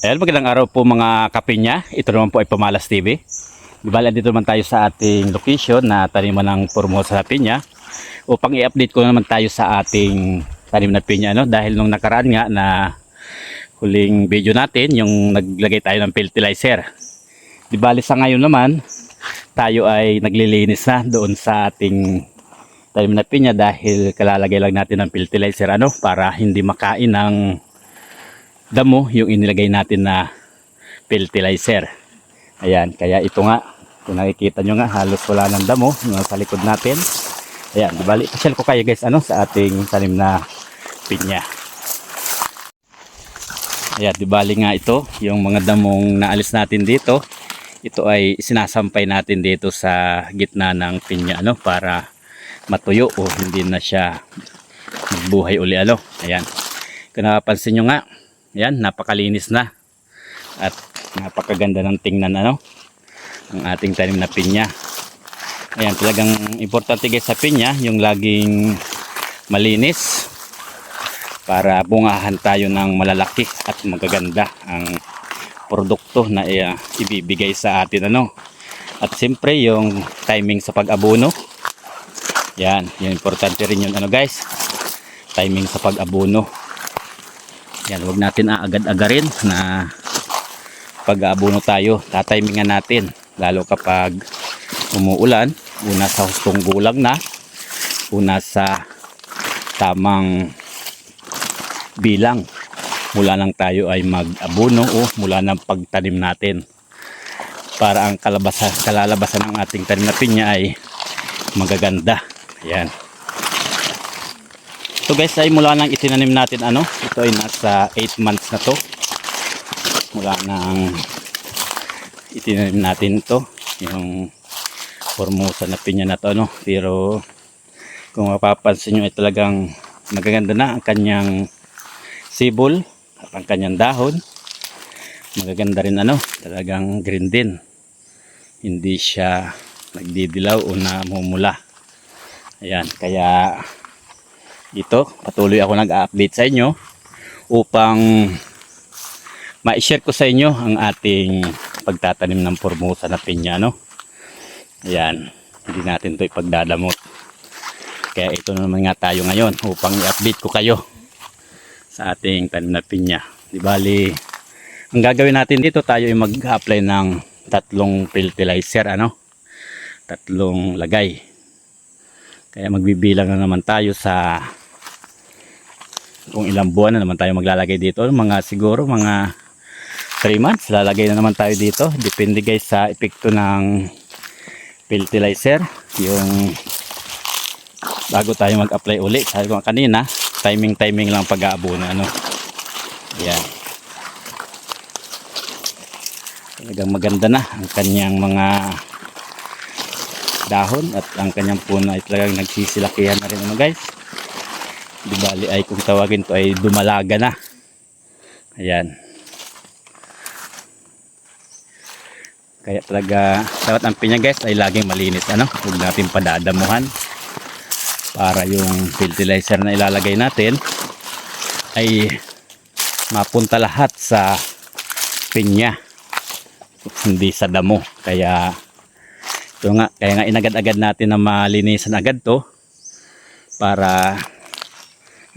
Ayan, magandang araw po mga kapinya. Ito naman po ay Pamalas TV. Di bala dito naman tayo sa ating location na taniman ng Formosa na pinya upang i-update ko naman tayo sa ating tanim na pinya no? dahil nung nakaraan nga na huling video natin yung naglagay tayo ng fertilizer. Di bali sa ngayon naman tayo ay naglilinis na doon sa ating tanim na pinya dahil kalalagay lang natin ng fertilizer ano para hindi makain ng damo yung inilagay natin na fertilizer. Ayan, kaya ito nga, kung nakikita nyo nga, halos wala ng damo yung nasa likod natin. Ayan, bali, pasyal ko kayo guys, ano, sa ating tanim na pinya. Ayan, di bali nga ito, yung mga damong naalis natin dito, ito ay sinasampay natin dito sa gitna ng pinya, ano, para matuyo o hindi na siya magbuhay uli, ano. Ayan, kung napapansin nyo nga, ayan, napakalinis na. At napakaganda ng tingnan ano? Ang ating tanim na pinya. Ayan talagang importante guys sa pinya yung laging malinis para bungahan tayo ng malalaki at magaganda ang produkto na uh, ibibigay sa atin ano? At siyempre yung timing sa pag-abono yan yung importante rin yun ano guys? Timing sa pag-abono yan wag natin aagad-agarin na pag-aabono tayo, tatimingan natin. Lalo kapag umuulan, una sa hustong gulang na, una sa tamang bilang. Mula lang tayo ay mag-abono o mula ng pagtanim natin. Para ang kalabasan, kalalabasan ng ating tanim na pinya ay magaganda. Ayan. So guys, ay mula nang itinanim natin ano, ito ay nasa 8 months na to. Mula nang itinanim natin ito yung formosa na pinya na to no? pero kung mapapansin nyo ay talagang magaganda na ang kanyang sibol at ang kanyang dahon. Magaganda rin ano talagang green din. Hindi siya nagdidilaw o namumula. Ayan kaya ito patuloy ako nag-update sa inyo upang ma-share ko sa inyo ang ating pagtatanim ng formosa na pinya no? Ayan hindi natin to ipagdadamot. Kaya ito na naman nga tayo ngayon upang i-update ko kayo sa ating tanim na pinya. Di bali ang gagawin natin dito tayo ay mag-apply ng tatlong fertilizer ano? Tatlong lagay. Kaya magbibilang na naman tayo sa kung ilang buwan na naman tayo maglalagay dito mga siguro mga 3 months lalagay na naman tayo dito. Depende guys sa epekto ng fertilizer. Yung bago tayo mag-apply uli sabi ko kanina timing timing lang pag-aabono ano. Yan talagang maganda na ang kanyang mga dahon at ang kanyang puno ay talagang nagsisilakihan na rin ano guys di ay kung tawagin to ay dumalaga na. Ayan. Kaya talaga dapat ang pinya guys ay laging malinis ano? Huwag natin padadamuhan para yung fertilizer na ilalagay natin ay mapunta lahat sa pinya hindi sa damo. Kaya ito nga kaya nga inagad-agad natin na malinisan agad to para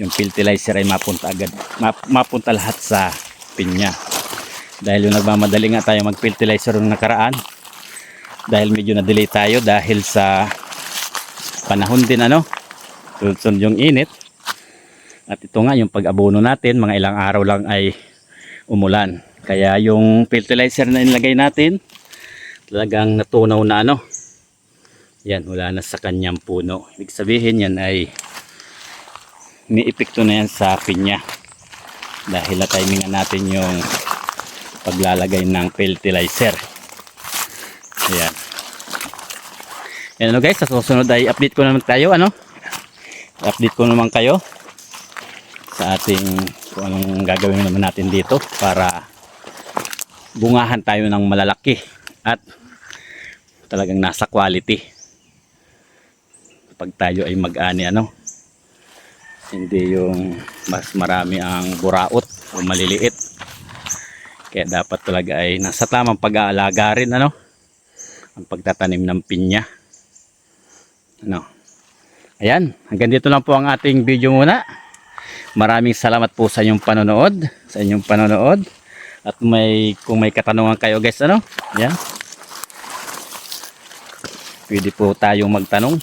yung fertilizer ay mapunta agad map, mapunta lahat sa pinya. Dahil yung nagmamadali nga tayo mag fertilizer nung nakaraan dahil medyo na-delay tayo dahil sa panahon din ano sunod yung init. At ito nga yung pag-abono natin mga ilang araw lang ay umulan. Kaya yung fertilizer na inilagay natin talagang natunaw na ano. Yan wala na sa kanyang puno. Ibig sabihin yan ay epekto na yan sa pinya. Dahil na-timingan natin yung paglalagay ng fertilizer. Ayan. Yan ano guys sa susunod ay update ko naman tayo ano? Update ko naman kayo sa ating kung anong gagawin naman natin dito para bungahan tayo ng malalaki at talagang nasa quality. Pag tayo ay mag-ani ano hindi yung mas marami ang buraot o maliliit Kaya dapat talaga ay nasa tamang pag-aalaga rin ano ang pagtatanim ng pinya. Ano? Ayan, hanggang dito lang po ang ating video muna. Maraming salamat po sa inyong panonood, sa inyong panonood. At may kung may katanungan kayo guys, ano? Ayan. Pwede po tayong magtanong.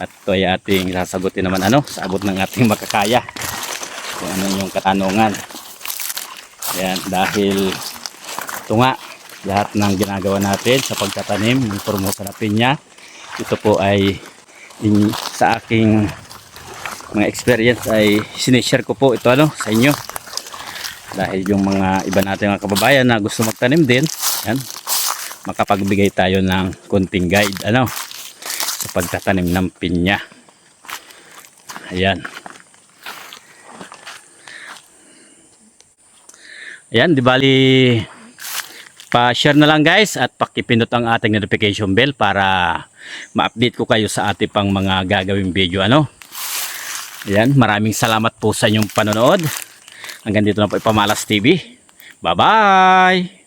At ito ay ating sasagutin naman ano, sa abot ng ating makakaya. Kung ano yung katanungan. Ayan, dahil ito nga, lahat ng ginagawa natin sa pagtatanim ng formosa na pinya, ito po ay in, sa aking mga experience ay sinishare ko po ito ano sa inyo dahil yung mga iba natin mga kababayan na gusto magtanim din yan makapagbigay tayo ng konting guide ano sa pagtatanim ng pinya ayan ayan di bali pa-share na lang guys at pakipindot ang ating notification bell para ma-update ko kayo sa ating pang mga gagawing video ano Ayan, maraming salamat po sa inyong panonood. Hanggang dito na po Ipamalas TV. Bye-bye!